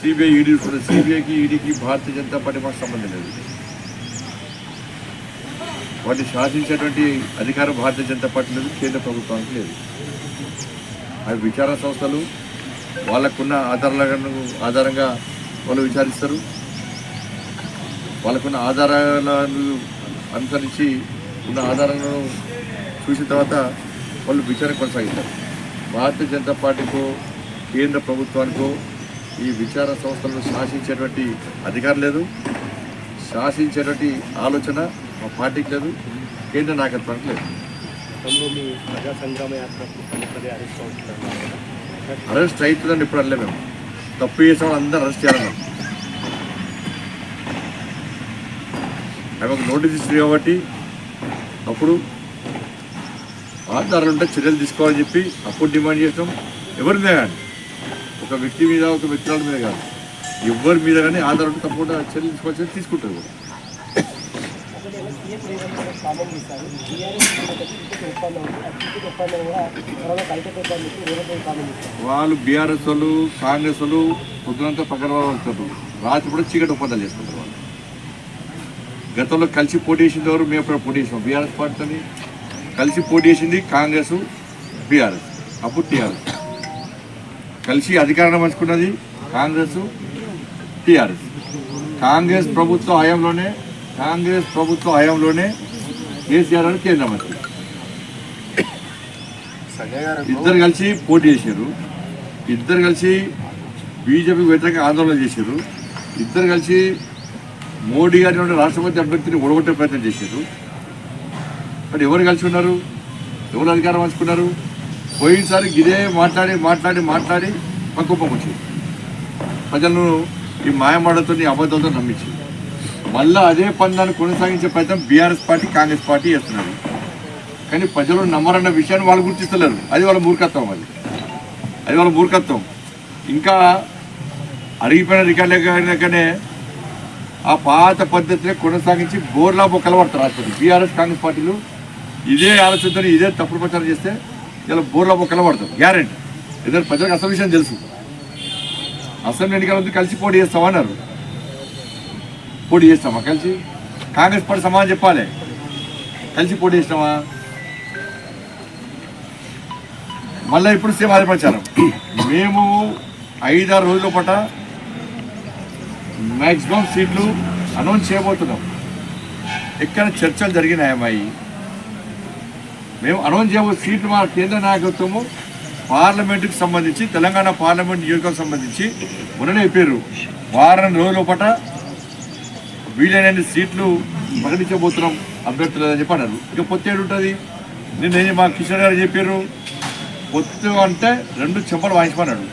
CBI ED సిబిఐకి ఈడీకి Bharatiya Janata party మాకు సంబంధం లేదు. వాటిని శాసించేటువంటి అధికారం భారతీయ జనతా పార్టీ లేదు కేంద్ర ప్రభుత్వానికి లేదు. అవి విచారణ సంస్థలు వాళ్ళకున్న ఆధారాలను ఆధారంగా వాళ్ళు విచారిస్తారు. వాళ్ళకున్న ఆధారాలను అనుసరించి ఉన్న ఆధారాలను చూసిన తర్వాత వాళ్ళు విచారణ కొనసాగిస్తారు. భారతీయ జనతా పార్టీకో కేంద్ర ప్రభుత్వానికో ఈ విచారణ సంస్థలను శాసించేటువంటి అధికారం లేదు. శాసించేటువంటి ఆలోచన మా పార్టీకి లేదు. కేంద్ర నాయకత్వానికి లేదు. అరెస్ట్ అవుతుందని ఇప్పుడు అనలే మేము. తప్పు చేసిన వాళ్ళు అందరూ అరెస్ట్ చేయాలన్నాం ఆమెకు నోటీస్ ఇస్తుంది కాబట్టి అప్పుడు ఆధారాలు ఉంటే చర్యలు తీసుకోవాలని చెప్పి అప్పుడు డిమాండ్ చేస్తాం ఎవరి మీద కానీ ఒక వ్యక్తి మీద ఒక వ్యక్తుల మీద కాదు. ఎవరి మీద కానీ ఆధారం ఉంటే తప్పకుండా చర్యలు తీసుకుంటారు కూడా. వాళ్ళు బీఆర్ఎస్ వాళ్ళు కాంగ్రెస్ వాళ్ళు పొద్దునంతా పక్కన వాళ్ళు రాత్రి కూడా చీకటి ఒప్పందాలు చేసుకుంటారు వాళ్ళు. గతంలో కలిసి పోటీ చేసిన ఎవరు మేము అప్పుడు పోటీ చేసాం బీఆర్ఎస్ పార్టీని కలిసి పోటీ చేసింది కాంగ్రెస్ బీఆర్ఎస్. అప్పుడు టీఆర్ఎస్. కలిసి అధికారం పంచుకున్నది కాంగ్రెస్ టీఆర్ఎస్. కాంగ్రెస్ ప్రభుత్వ హయాంలోనే కాంగ్రెస్ ప్రభుత్వ హయాంలోనే కేసీఆర్ అని కేంద్ర మంత్రి. ఇద్దరు కలిసి పోటీ చేశారు ఇద్దరు కలిసి బీజేపీ వ్యతిరేక ఆందోళన చేశారు ఇద్దరు కలిసి మోడీ గారి నుండి రాష్ట్రపతి అభ్యర్థిని ఓడగొట్టే ప్రయత్నం చేశారు మరి ఎవరు కలిసి ఉన్నారు? ఎవరు అధికారం పంచుకున్నారు? పోయినసారి ఇదే మాట్లాడి మాట్లాడి మాట్లాడి పక్కుపం వచ్చింది. ప్రజలను ఈ మాయమాడతో ఈ నమ్మించింది. మళ్ళీ అదే పందాన్ని కొనసాగించే ప్రయత్నం బీఆర్ఎస్ పార్టీ కాంగ్రెస్ పార్టీ చేస్తున్నారు. కానీ ప్రజలు నమ్మరన్న విషయాన్ని వాళ్ళు గుర్తిస్తలేరు. అది వాళ్ళ మూర్ఖత్వం అది. అది వాళ్ళ మూర్ఖత్వం. ఇంకా అరిగిపోయిన రికార్డులకనే ఆ పాత పద్ధతిని కొనసాగించి బోర్లా బొక్కలు పడతారు బీఆర్ఎస్ కాంగ్రెస్ పార్టీలు ఇదే ఆలోచనతో ఇదే తప్పుడు ప్రచారం చేస్తే ఇలా బోర్ల మొక్కలు పడతారు గ్యారెంటీ. ఇద్దరు ప్రజలకు అసలు విషయం తెలుసు. అసెంబ్లీ ఎన్నికల ముందు కలిసి పోటీ చేస్తామన్నారు పోటీ చేస్తామా కలిసి? కాంగ్రెస్ పార్టీ సమాధానం చెప్పాలి. కలిసి పోటీ చేసినామా మళ్ళీ ఇప్పుడు సేమ్ అదే ప్రచారం. మేము ఐదారు రోజుల పాట మ్యాక్సిమం సీట్లు అనౌన్స్ చేయబోతున్నాం. ఎక్కడ చర్చలు జరిగినాయమ్మాయి మేము అనౌన్స్ చేయబో సీట్లు మా కేంద్ర నాయకత్వము పార్లమెంటుకు సంబంధించి తెలంగాణ పార్లమెంట్ నియోజకవర్గం సంబంధించి మొన్ననే చెప్పారు. వారం రోజుల పాట వీలైనన్ని సీట్లు ప్రకటించబోతున్నాం అభ్యర్థులు అని చెప్పి అన్నారు. ఇక పొత్తు ఏడు ఉంటుంది? నిన్న మా కిషోర్ గారు చెప్పారు పొత్తు అంటే రెండు చెంపలు వాయించమన్నాడు